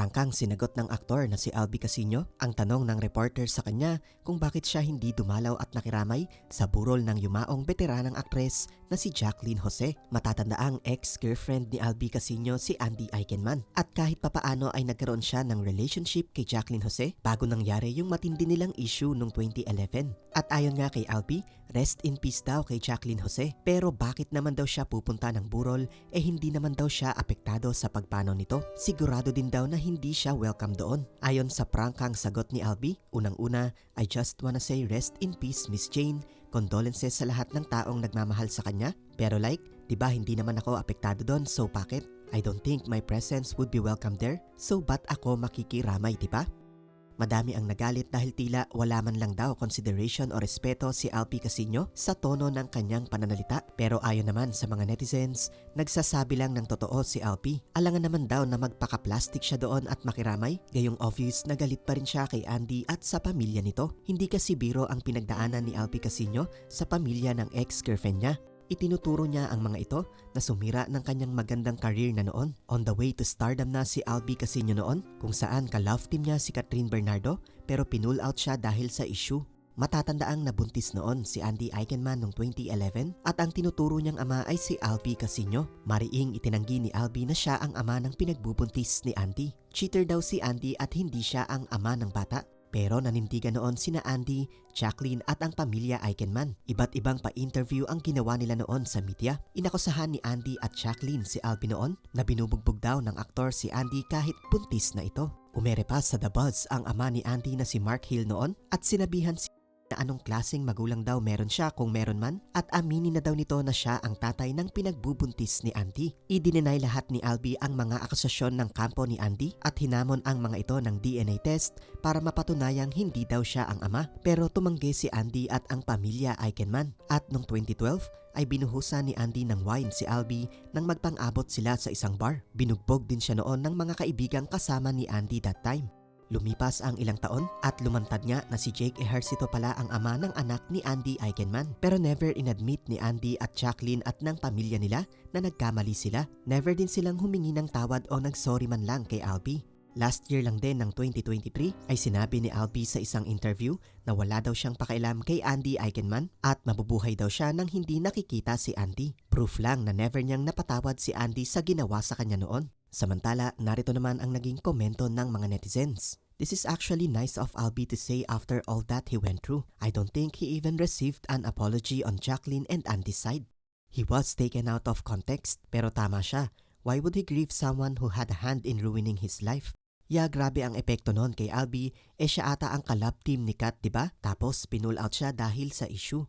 Prangkang sinagot ng aktor na si Albi Casino ang tanong ng reporter sa kanya kung bakit siya hindi dumalaw at nakiramay sa burol ng yumaong veteranang aktres na si Jacqueline Jose. Matatandaang ex-girlfriend ni Albi Casino si Andy Eichenman. At kahit papaano ay nagkaroon siya ng relationship kay Jacqueline Jose bago nangyari yung matindi nilang issue noong 2011. At ayon nga kay Albi, rest in peace daw kay Jacqueline Jose. Pero bakit naman daw siya pupunta ng burol eh hindi naman daw siya apektado sa pagpanaw nito? Sigurado din daw na hindi siya welcome doon. Ayon sa prangkang sagot ni Albi, unang-una, I just wanna say rest in peace Miss Jane. Condolences sa lahat ng taong nagmamahal sa kanya. Pero like, di ba hindi naman ako apektado doon so bakit? I don't think my presence would be welcome there. So ba't ako makikiramay, di ba? Madami ang nagalit dahil tila wala man lang daw consideration o respeto si Alpi Casino sa tono ng kanyang pananalita. Pero ayon naman sa mga netizens, nagsasabi lang ng totoo si Alpi. Alangan naman daw na magpaka-plastic siya doon at makiramay. Gayong obvious na galit pa rin siya kay Andy at sa pamilya nito. Hindi kasi biro ang pinagdaanan ni Alpi Casino sa pamilya ng ex-girlfriend niya. Itinuturo niya ang mga ito na sumira ng kanyang magandang career na noon. On the way to stardom na si Albi Casino noon kung saan ka-love team niya si Catherine Bernardo pero pinull out siya dahil sa issue. Matatandaang nabuntis noon si Andy Eichenman noong 2011 at ang tinuturo niyang ama ay si Albi Casino. Mariing itinanggi ni Albi na siya ang ama ng pinagbubuntis ni Andy. Cheater daw si Andy at hindi siya ang ama ng bata. Pero nanindigan noon sina Andy, Jacqueline at ang pamilya Eichenman. Iba't ibang pa-interview ang ginawa nila noon sa media. Inakusahan ni Andy at Jacqueline si Albi noon na binubugbog daw ng aktor si Andy kahit buntis na ito. Umere pa sa The Buzz ang ama ni Andy na si Mark Hill noon at sinabihan si na anong klaseng magulang daw meron siya kung meron man at aminin na daw nito na siya ang tatay ng pinagbubuntis ni Andy. Idininay lahat ni Albi ang mga akusasyon ng kampo ni Andy at hinamon ang mga ito ng DNA test para mapatunayang hindi daw siya ang ama pero tumanggi si Andy at ang pamilya Eichenman. At noong 2012 ay binuhusan ni Andy ng wine si Albi nang magpang-abot sila sa isang bar. Binugbog din siya noon ng mga kaibigang kasama ni Andy that time. Lumipas ang ilang taon at lumantad nga na si Jake Ejercito pala ang ama ng anak ni Andy Eichenman. Pero never inadmit ni Andy at Jacqueline at ng pamilya nila na nagkamali sila. Never din silang humingi ng tawad o nagsorry man lang kay Albi. Last year lang din ng 2023 ay sinabi ni Albi sa isang interview na wala daw siyang pakialam kay Andy Eichenman at mabubuhay daw siya nang hindi nakikita si Andy. Proof lang na never niyang napatawad si Andy sa ginawa sa kanya noon. Samantala, narito naman ang naging komento ng mga netizens. This is actually nice of Albi to say after all that he went through. I don't think he even received an apology on Jacqueline and Andy's side. He was taken out of context, pero tama siya. Why would he grieve someone who had a hand in ruining his life? Ya, grabe ang epekto nun kay Albi, eh siya ata ang kalab team ni Kat, di ba? Tapos pinull out siya dahil sa issue.